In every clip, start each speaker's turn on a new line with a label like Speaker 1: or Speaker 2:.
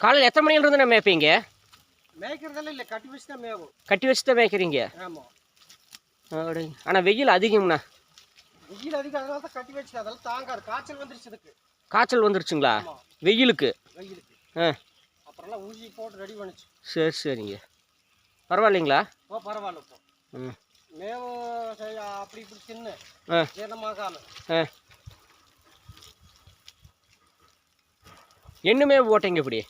Speaker 1: காலையில் எத்தனை மணியிலிருந்து நான் மேய்ப்பீங்க?
Speaker 2: மேய்க்கிறதெல்லாம் இல்லை கட்டி வச்சு தான் மேவும்
Speaker 1: கட்டி வச்சு தான் மேய்க்கிறீங்க?
Speaker 2: ஆமாம்
Speaker 1: ஆனால் வெயில் அதிகம்ண்ணா.
Speaker 2: வெயில் அதிகம் அதனால தான் கட்டி வச்சு அதெல்லாம் தாங்காது. காய்ச்சல் வந்துருச்சு இதுக்கு.
Speaker 1: காய்ச்சல் வந்துருச்சுங்களா? வெயிலுக்கு?
Speaker 2: வெயிலுக்கு.
Speaker 1: ஆ.
Speaker 2: அப்புறம்லாம் ஊசி போட்டு ரெடி பண்ணுச்சு.
Speaker 1: சரி சரிங்க. பரவாயில்லைங்களா?
Speaker 2: ஓ பரவாயில்ல இப்போ.
Speaker 1: ம்
Speaker 2: மேவு அப்படி இப்படி தின்னு
Speaker 1: ஆ.
Speaker 2: ஜீரணமாகாம.
Speaker 1: ஆ. என்னமே போட்டீங்க இப்படி?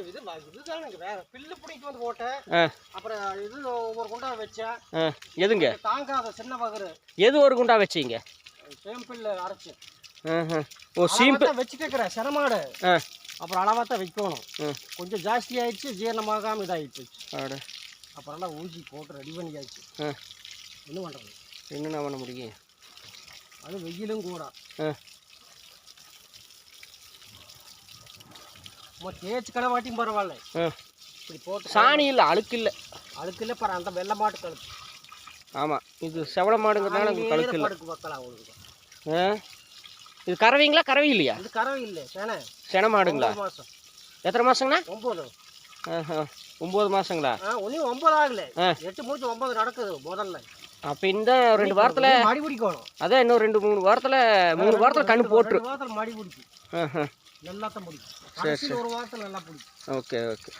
Speaker 2: இல்லைங்க இது வ- இதுதானுங்க. வேற பில்லு பிடிக்கு வந்து போட்டேன். அப்புறம் இது ஒவ்வொரு குண்டா வச்சேன்.
Speaker 1: எதுங்க?
Speaker 2: தாங்காத சின்ன வகரு
Speaker 1: எது ஒரு குண்டா வச்சீங்க?
Speaker 2: சேம்பிள் அரைச்சு.
Speaker 1: ஓ சீம்பு
Speaker 2: அளவா வச்சுட்டு இருக்கிறேன் சினமாடு
Speaker 1: ஆ.
Speaker 2: அப்புறம் அளவாக தான் வைக்கணும். கொஞ்சம் ஜாஸ்தி ஆயிடுச்சு ஜீரணமாகாம இதாகிடுச்சு
Speaker 1: ஆட
Speaker 2: அப்புறம் எல்லாம் ஊசி போட்டு ரெடி பண்ணியாச்சு. என்ன பண்ணுறது
Speaker 1: என்னண்ணா பண்ண முடியும்?
Speaker 2: அது வெயிலும் கூட
Speaker 1: ஆ
Speaker 2: நம்ம தேய்ச்சி கடை வாட்டியும் பரவாயில்ல. இப்படி போட்டு
Speaker 1: சாணி இல்லை அழுக்கு இல்லை.
Speaker 2: அதுக்கு இல்லை பாரு அந்த வெள்ளை மாட்டு கழுத்து.
Speaker 1: ஆமாம் இது செவள மாடுங்கிறதுனால உங்களுக்கு அழுக்கு இல்லை.
Speaker 2: பக்கலாம் அவங்களுக்கு
Speaker 1: ஆ. இது கறவைங்களா கறவை இல்லையா?
Speaker 2: அது கறவை இல்லை சேனை.
Speaker 1: சென மாடுங்களா?
Speaker 2: மாதம்
Speaker 1: எத்தனை மாதங்கண்ணா
Speaker 2: ஒம்பது
Speaker 1: ஒம்பது மாதங்களா
Speaker 2: ஒன்றும் ஒம்பது ஆகல. எட்டு முடிச்சு ஒம்பது நடக்குது முதல்ல.
Speaker 1: அப்போ இந்த ரெண்டு வாரத்தில்
Speaker 2: மடி பிடிக்கணும்.
Speaker 1: அதான் இன்னும் ரெண்டு மூணு வாரத்தில் மூணு வாரத்தில் கண்ணு போட்டுரு.
Speaker 2: ரெண்டு வாரத்தில் மடி பிடிக்கும். தான் பிடிக்கும். கடைசியில் ஒரு வாரத்தில் நல்லா பிடிக்கும்.
Speaker 1: Okay okay.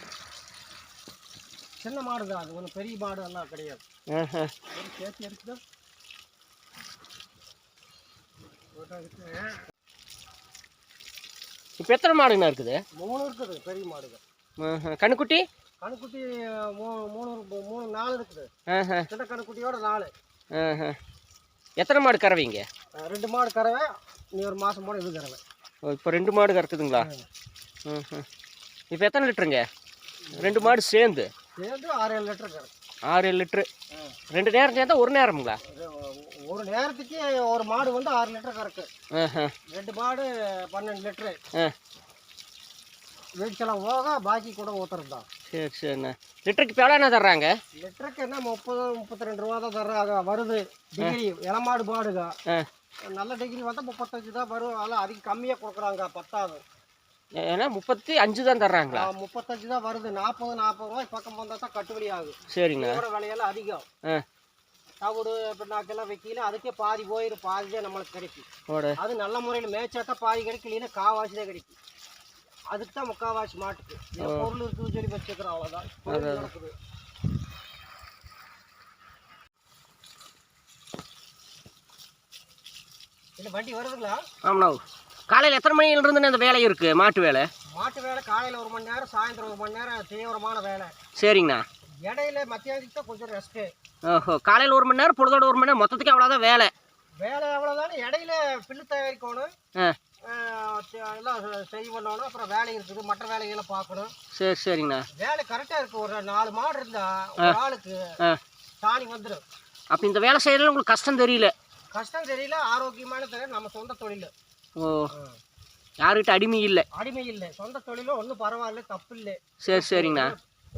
Speaker 2: சின்ன மாடு தான். அது ஒன்றும் பெரிய மாடு எல்லாம் கிடையாது. சேர்த்து எடுக்குதா
Speaker 1: இப்போ எத்தனை மாடுங்கண்ணா இருக்குது?
Speaker 2: மூணு இருக்குது பெரிய மாடுகள்.
Speaker 1: ஆஹா. கண்ணுக்குட்டி?
Speaker 2: கணுக்குட்டி மூணு மூணு நாலு இருக்குது. சின்ன கணுக்குட்டியோட நாலு.
Speaker 1: எத்தனை மாடு கறவைங்க
Speaker 2: ரெண்டு மாடு கறவை நீ ஒரு மாதம் போட இது கறவை.
Speaker 1: இப்போ ரெண்டு மாடு கறக்குதுங்களா? இப்போ எத்தனை லிட்டருங்க? ரெண்டு மாடு சேர்ந்து?
Speaker 2: சேர்ந்து ஆறு ஏழு லிட்டர் கறவை.
Speaker 1: ஆறு ஏழு லிட்ரு ரெண்டு நேரம் சேர்ந்தா ஒரு நேரமுங்களா?
Speaker 2: ஒரு நேரத்துக்கு ஒரு மாடு வந்து ஆறு லிட்டர் கறக்கு. ரெண்டு மாடு பன்னெண்டு லிட்டரு.
Speaker 1: ஆ
Speaker 2: வீட்டுக்கெல்லாம் போக பாக்கி கூட ஊத்துறது தான்
Speaker 1: சரி சரிண்ணா. லிட்டருக்கு எவ்வளோ என்ன தர்றாங்க?
Speaker 2: லிட்டருக்கு என்ன முப்பது முப்பத்தி ரெண்டு ரூபா தான் தர்றாங்க வருது. டிகிரி இளமாடு மாடுங்க. நல்ல டிகிரி வந்தால் முப்பத்தஞ்சு தான் வரும். அதெல்லாம் அதிகம் கம்மியாக கொடுக்குறாங்க பத்தாவது
Speaker 1: ஏன்னா முப்பத்தி அஞ்சு தான் தர்றாங்களா?
Speaker 2: முப்பத்தஞ்சு தான் வருது. நாற்பது நாற்பது ரூபாய் பக்கம் வந்தால் தான் கட்டுப்படி ஆகுது.
Speaker 1: சரிங்கண்ணா
Speaker 2: இதோட விலையெல்லாம் அதிகம். தவிடு பின்னாக்கெல்லாம் வைக்கல. அதுக்கே பாதி போயிடும் பாதி தான் நம்மளுக்கு கிடைக்கும். அது நல்ல முறையில் மேய்ச்சாக்கா பாதி கிடைக்கும். இல்லைன்னா காவாசி தான் கிடைக்கும். அதுக்கு தான் முக்காவாசி மாட்டுக்கு. பொருள் இருக்குதுன்னு சொல்லி வச்சுக்கிறோம் அவ்வளோதான் நடக்குது. வண்டி வருதுங்களா?
Speaker 1: ஆமாண்ணா. காலையில் எத்தனை மணியிலிருந்து இந்த வேலை இருக்குது மாட்டு வேலை?
Speaker 2: மாட்டு வேலை காலையில் ஒரு மணி நேரம் சாயந்தரம் ஒரு மணி நேரம் தீவிரமான வேலை.
Speaker 1: சரிங்கண்ணா.
Speaker 2: இடையில மத்தியானத்துக்கு தான் கொஞ்சம் ரெஸ்ட்டு
Speaker 1: ஓஹோ காலையில் ஒரு மணி நேரம் பொழுதோட ஒரு மணி நேரம் மொத்தத்துக்கு அவ்வளோதான் வேலை.
Speaker 2: வேலை அவ்வளோதானே இடையில பில்லு தயாரிக்கணும். எல்லாம் செய் பண்ணணும் அப்புறம் வேலை இருக்குது. மற்ற வேலைகளை பார்க்கணும்.
Speaker 1: சரி சரிங்கண்ணா.
Speaker 2: வேலை கரெக்டாக இருக்குது ஒரு நாலு மாடு இருந்தா ஒரு ஆளுக்கு சாணி வந்துடும்
Speaker 1: அப்போ இந்த வேலை செய்யறதுல உங்களுக்கு கஷ்டம் தெரியல?
Speaker 2: கஷ்டம் தெரியல. ஆரோக்கியமான தொழில் நம்ம சொந்த தொழில்.
Speaker 1: ஓ. யாருக்கிட்ட அடிமை இல்லை?
Speaker 2: அடிமை இல்லை. சொந்த தொழிலும் ஒன்றும் பரவாயில்ல தப்பு இல்லை.
Speaker 1: சரி சரிங்கண்ணா.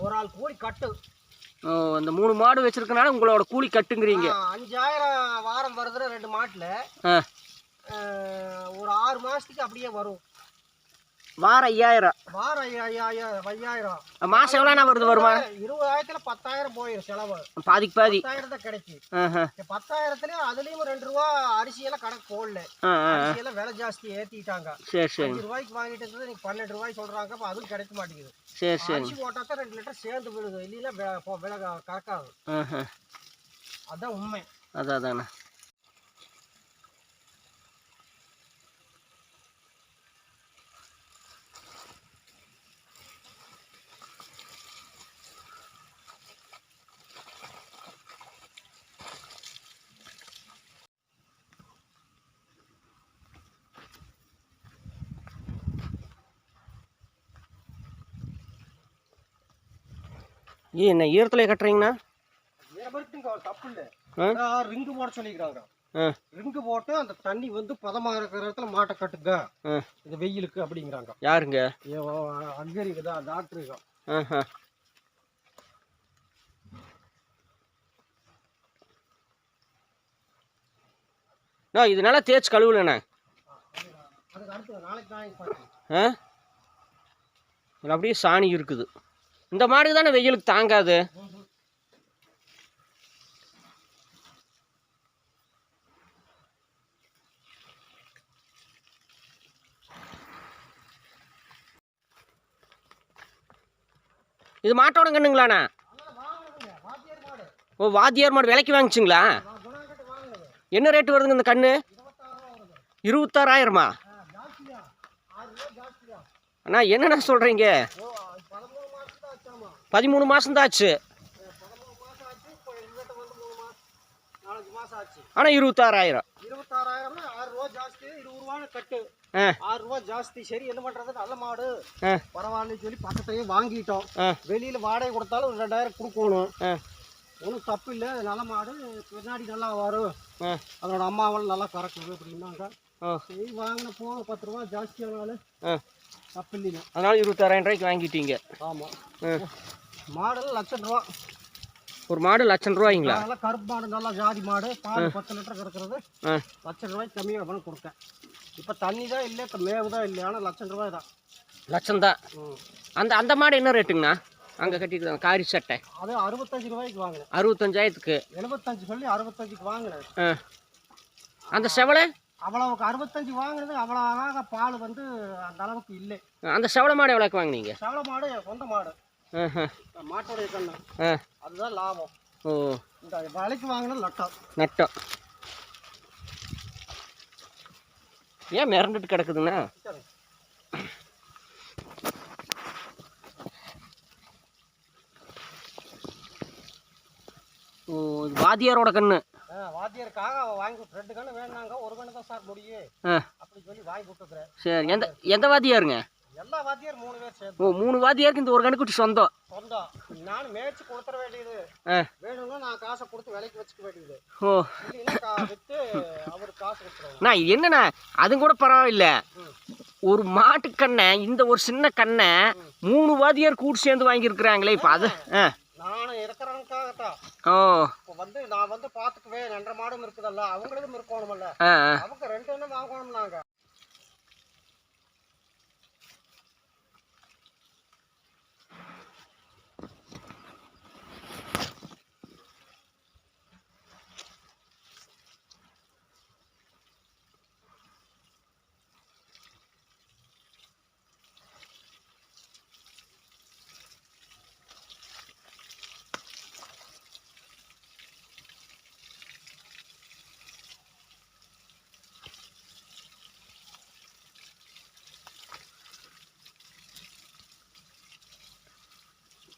Speaker 2: ஒரு ஆள் கூலி கட்டு.
Speaker 1: ஓ இந்த மூணு மாடு வச்சிருக்கனால உங்களோட கூலி கட்டுங்கிறீங்க.
Speaker 2: அஞ்சாயிரம் வாரம் வருதுன்னா ரெண்டு மாட்டில். ஒரு ஆறு மாதத்துக்கு அப்படியே வரும்.
Speaker 1: வாரம் ஐயாயிரம்.
Speaker 2: வாரம் ஐயா- ஐயாயிரம். ஐயாயிரம்
Speaker 1: மாதம் எவ்வளோண்ணா வருது வருமா?
Speaker 2: இருபதாயிரத்துல பத்தாயிரம் போயிடும் செலவு.
Speaker 1: பாதிக்கு பாதி.
Speaker 2: பத்தாயிரம் தான் கிடைக்கும் பத்தாயிரத்துலயும் அதுலயும் ரெண்டு ரூபா அரிசியெல்லாம் கணக்கு போடல.
Speaker 1: ஆ
Speaker 2: அரிசியெல்லாம் விலை ஜாஸ்தி ஏத்திட்டாங்க.
Speaker 1: சரி சரி.
Speaker 2: அஞ்சு ரூபாய்க்கு வாங்கிட்டு இருந்தது நீங்க பன்னெண்டு ரூபாய் சொல்றாங்க அப்ப அதுவும் கிடைக்க மாட்டேங்குது.
Speaker 1: சரி சரி.
Speaker 2: அரிசி போட்டா தான் ரெண்டு லிட்டர் சேர்ந்து விழுது. இல்லைன்னா விலை கறக்காது. அதான் உண்மை.
Speaker 1: அதான் அதாண்ணா ஏ என்ன ஈரத்தில் கட்டுறீங்கண்ணா?
Speaker 2: ரிங்கு போட சொல்லிக்கிறாங்க. ரிங்கு போட்டு அந்த தண்ணி வந்து பதமா இருக்கிற இடத்துல மாட்டை கட்டுங்க. இந்த வெயிலுக்கு அப்படிங்கிறாங்க.
Speaker 1: யாருங்க?
Speaker 2: அங்கரிக்கு தான் டாக்டருக்கு
Speaker 1: ஆஹா. நான் இது நல்லா தேய்ச்சி கழுவுலண்ணே.
Speaker 2: அதுக்கு அடுத்து நாளைக்கு
Speaker 1: அப்படியே சாணி இருக்குது. இந்த மாடு தானே வெயிலுக்கு தாங்காது? இது மாட்டோட கண்ணுங்களாண்ணா? ஓ வாத்தியார் மாடு விலைக்கு வாங்கிச்சிங்களா? என்ன ரேட்டு வருதுங்க இந்த கண்ணு?
Speaker 2: இருபத்தாறு
Speaker 1: இருபத்தாறாயிரமா? அண்ணா என்னண்ணா சொல்கிறீங்க
Speaker 2: ஓ பதிமூணு மாதம் தான் ஆச்சாமா
Speaker 1: பதிமூணு மாதம் தான் ஆச்சு ஆனால் இருபத்தாறாயிரம்.
Speaker 2: இருபத்தாறாயிரம்னா ஆறு ரூபா ஜாஸ்தி இருபது ரூபான்னு கட்டு. ஆறு ரூபா ஜாஸ்தி. சரி என்ன பண்றது? நல்ல மாடு. பரவாயில்லன்னு சொல்லி பக்கத்தையே வாங்கிட்டோம். வெளியில வாடகை கொடுத்தாலும் ஒரு ரெண்டாயிரம் கொடுக்கணும். ஒன்றும் தப்பு இல்லை. நல்ல மாடு. பின்னாடி நல்லா வரும்.
Speaker 1: ஆ.
Speaker 2: அதோட அம்மாவெல்லாம் நல்லா கறக்குது அப்படின்னாங்க. சரி வாங்கின போக பத்து ரூபா ஜாஸ்தியானாலும் தப்பு இல்லைங்க.
Speaker 1: அதனால் இருபத்தாறாயிரம் ரூபாய்க்கு வாங்கிட்டீங்க.
Speaker 2: ஆமாம்
Speaker 1: ஆ
Speaker 2: மாடெல்லாம் லட்சம் ரூபா.
Speaker 1: ஒரு மாடு லட்சம் ரூபாய்ங்களா?
Speaker 2: நல்லா கருப்பு மாடு நல்லா ஜாதி மாடு. பால் பத்து லிட்டர் கறக்கிறது.
Speaker 1: ஆ.
Speaker 2: லட்சம் ரூபாய்க்கு கம்மியாக பண்ணி கொடுத்தேன். இப்போ தண்ணி தான் இல்லை இப்போ மேவு தான் இல்லை. ஆனால் லட்சம் ரூபாய் தான்.
Speaker 1: லட்சம் தான். அந்த அந்த மாடு என்ன ரேட்டுங்கண்ணா? அங்கே கட்டிட்டு காரி சட்டை.
Speaker 2: அது அறுபத்தஞ்சு ரூபாய்க்கு வாங்கினேன்.
Speaker 1: அறுபத்தஞ்சாயிரத்துக்கு.
Speaker 2: எழுபத்தஞ்சு சொல்லி அறுபத்தஞ்சுக்கு வாங்கினேன்.
Speaker 1: அந்த செவலை
Speaker 2: அவ்வளவுக்கு அறுபத்தஞ்சு வாங்கினது அவ்வளோ அழகாக பால் வந்து அந்த அளவுக்கு இல்லை.
Speaker 1: அந்த செவலை மாடு எவ்வளோக்கு வாங்குனீங்க?
Speaker 2: செவல மாடு சொந்த மாடு. மாட்டோடைய கண்ணு.
Speaker 1: ஆ.
Speaker 2: அதுதான் லாபம்.
Speaker 1: ஓ.
Speaker 2: இந்த விலைக்கு வாங்கினது லட்டம்
Speaker 1: நட்டம். ஏன் மிரண்டுட்டு கிடக்குதுண்ணா. ஓ இது வாத்தியாரோட கண்ணு.
Speaker 2: வாத்தியாருக்காக வாங்கி ரெண்டு கண்ணு வேணாங்க. ஒரு கண்ணு தான் சார் முடியும் அப்படி சொல்லி வாங்கி கொடுத்துக்கிறேன்
Speaker 1: சரி எந்த எந்த வாத்தியாருங்க?
Speaker 2: எல்லா வாத்தியார் மூணு பேர் சேர்த்து
Speaker 1: ஓ மூணு வாத்தியாருக்கு இந்த ஒரு கண்ணுக்குட்டி சொந்தம்.
Speaker 2: சொந்தம். நான் மேய்ச்சி கொடுத்துட வேண்டியது. வேணும்னா நான் காசை கொடுத்து விலைக்கு வச்சுக்க வேண்டியது.
Speaker 1: ஓ.
Speaker 2: விற்று அவர் காசு
Speaker 1: இது என்னண்ணா? அது கூட பரவாயில்ல. ஒரு மாட்டுக்கண்ணை இந்த ஒரு சின்ன கண்ணை மூணு வாத்தியார் கூட்டு சேர்ந்து வாங்கியிருக்கிறாங்களே இப்போ அது ஆ.
Speaker 2: நான் இருக்கிறவனுக்காகத்தான்
Speaker 1: ஓ.
Speaker 2: இப்போ வந்து நான் வந்து பார்த்துக்குவேன். ரெண்டரை மாடும் இருக்குதல்ல. அவங்களுக்கும்
Speaker 1: ஆ ஆ.
Speaker 2: அவங்க ரெண்டு எண்ணம்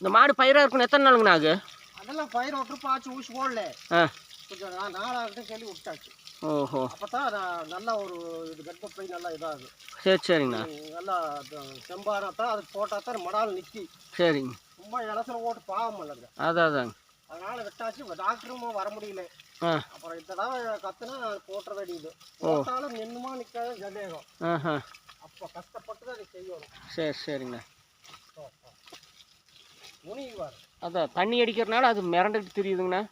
Speaker 1: இந்த மாடு பயிராக இருக்கணும். எத்தனை நாளுங்கண்ணா ஆகு?
Speaker 2: அதெல்லாம் பயிர் ஒட்டு பாய்ச்சி ஊசி போடல.
Speaker 1: ஆ.
Speaker 2: கொஞ்சம் நான் நாளாகட்டும் சொல்லி விட்டாச்சு.
Speaker 1: ஓஹோ.
Speaker 2: அப்போ தான் நல்லா ஒரு இது கர்ப்பப்பை நல்லா இதாகும்
Speaker 1: சரி சரிங்கண்ணா.
Speaker 2: நல்லா செம்பானா தான் அது போட்டால் தான் மடால் நிற்கி
Speaker 1: சரிங்க.
Speaker 2: சும்மா இலசில் போட்டு பாவம் இல்லைங்க
Speaker 1: அதான் அதாங்க.
Speaker 2: அதனால விட்டாச்சு டாக்டரும் வர முடியல. அப்புறம் இந்த தடவை கத்துனா போட்டுற வேண்டியது. போட்டாலும் நின்னுமா நிற்காத சந்தேகம்.
Speaker 1: ஆஹா.
Speaker 2: அப்போ கஷ்டப்பட்டு தான் அதை செய்யணும்.
Speaker 1: சரி சரிங்கண்ணா. அதான் தண்ணி அடிக்கிறனால அது மிரண்டுட்டு தெரியுதுங்கண்ணா.